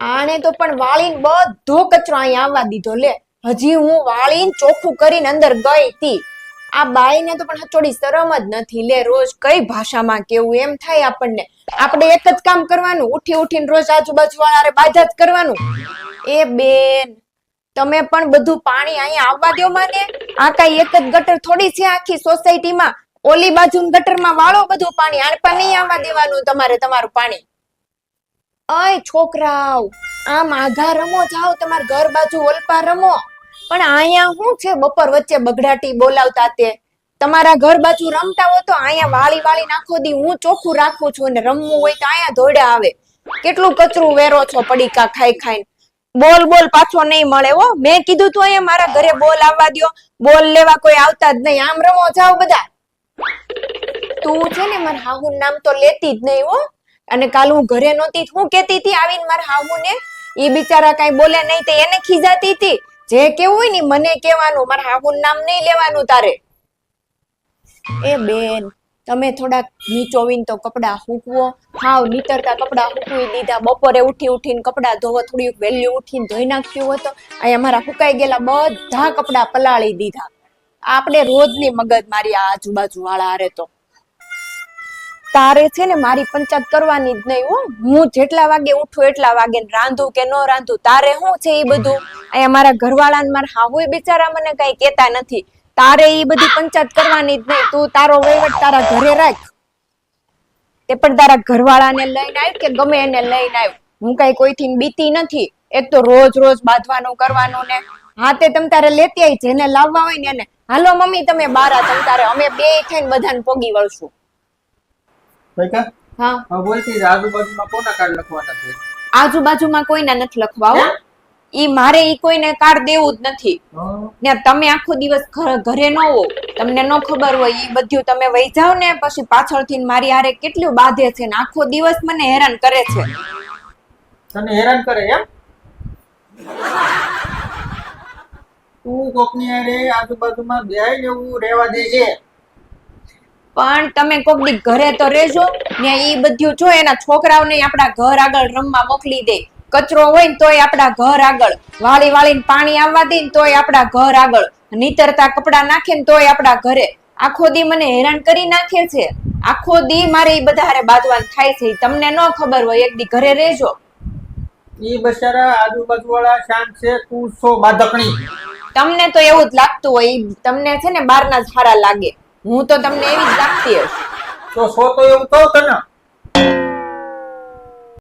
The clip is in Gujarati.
આણે તો પણ વાળીને બધો કચરો અહીં આવવા દીધો. લે, હજી હું વાળીને ચોખ્ખું કરીને અંદર ગઈ હતી આ બાઈને તો પણ હચોડી શરમ જ નથી. લે, રોજ કઈ ભાષામાં કેવું એમ થાય આપણને? આપણે એક જ કામ કરવાનું, ઉઠી ઉઠીને રોજ આજુબાજુ વાળા બાધા જ કરવાનું. એ બેન, તમે પણ બધું પાણી અહીંયા આવવા દો માને. આ કઈ એક જ ગટર થોડી છે આખી સોસાયટીમાં? ઓલી બાજુ ગટરમાં વાળો બધું પાણી, આને પણ નહીં આવવા દેવાનું તમારે તમારું પાણી. અય છોકરાઓ, આમ આઘા રમો જાઓ, તમાર ઘર બાજુ ઓલપા રમો. પણ અહીંયા શું છે બપોર વચ્ચે બગડાટી બોલાવતા તે? તમારા ઘર બાજુ રમતા હો તો અહીંયા વાળી વાળી નાખો દી, હું ચોખ્ખું રાખું છું અને રમવું હોય તો અહીંયા દોડ્યા આવે. કેટલું કચરું વેરો છો પડીકા ખાઈ ખાઈને? બોલ બોલ પાછો નહીં મળે હો. મેં કીધું તું અહીંયા મારા ઘરે બોલ આવવા દ્યો. બોલ લેવા કોઈ આવતા જ નહીં. આમ રમો જાઓ બધા. તું છે ને મારા હાહુ નામ તો લેતી જ નહીં હો. અને કાલ હું ઘરે નહોતી હું કેતી હતી, આવીને મારા હાહુ એ બિચારા કઈ બોલે નહીં તે એને ખીજાતી હતી. જે કેવું હોય ને મને કહેવાનું, મારા હાહુ નામ નહીં લેવાનું તારે. એ બેન, તમે થોડાક નીચોવીને તો કપડા હૂકવો. હાવ નીતરતા કપડાં હૂકવી દીધા. બપોરે ઉઠી ઉઠીને કપડા ધોવો થોડીક વહેલી ઉઠીને ધોઈ નાખ્યું હતું. અહીંયા મારા હુકાઈ ગયેલા બધા કપડા પલાળી દીધા. આપણે રોજની મગજ મારી આજુબાજુ વાળા હારે તો. તારે છે ને મારી પંચાયત કરવાની જ નહીં હો. હું જેટલા વાગે ઉઠું એટલા વાગે રાંધું કે ન રાંધું, તારે શું છે એ બધું? અહીંયા મારા ઘરવાળા ને મારા હાહુય બિચારા મને કઈ કેતા નથી. તારે એ બધી પંચાયત કરવાની જ નહીં. તું તારો વહીવટ તારા ઘરે રાખ. તે પણ તારા ઘરવાળાને લઈને આવ્યું કે ગમે એને લઈને આવ્યું હું કઈ કોઈથી બીતી નથી. એક તો રોજ રોજ બાંધવાનું કરવાનું ને. હા, તે તમ તારે લેતી આવી જેને લાવવા હોય ને એને. હાલો, મમ્મી, તમે બારા તમ તારે અમે બે થઈને બધાને પોગી વળશું. પૈકા હા. હવે બોલતી આજુબાજુમાં કોના કાર્ડ લખવાના છે? આજુબાજુમાં કોઈના નથી લખવા ઈ મારે ઈ કોઈને કાર્ડ દેવું જ નથી. ને તમે આખો દિવસ ઘરે ન હો તમને ન ખબર હોય ઈ બધું તમે વહી જાવ ને પછી પાછળથી મારી હારે કેટલું બાંધે છે ને આખો દિવસ મને હેરાન કરે છે. તને હેરાન કરે એમ? તું કોકની હારે આજુબાજુમાં બેહી ને એવું રહેવા દેજે પણ તમે કોક દી ઘરે તો રહેજો ને એ બધું જો એના છોકરાઓને આપણા ઘર આગળ રમવા મોકલી દે. કચરો હોય ને તોય આપણા ઘર આગળ. વાળી વાળીને પાણી આવવા દે ને તોય આપણા ઘર આગળ. નીતરતા કપડા નાખે ને તોય આપણા ઘરે. આખો દી મને હેરાન કરી નાખે છે. આખો દી મારે એ બધા હારે બાંધવાનું થાય છે. તમને ન ખબર હોય એક દી ઘરે રહેજો. ઈ બચારા આજુબાજુ વાળા શાંત છે તું સો બાધકણી? તમને તો એવું જ લાગતું હોય તમને છે ને બહારના સારા લાગે. હું તો તમને એવી જ લાગતી હશ. તો સો તો એવું કહું તને.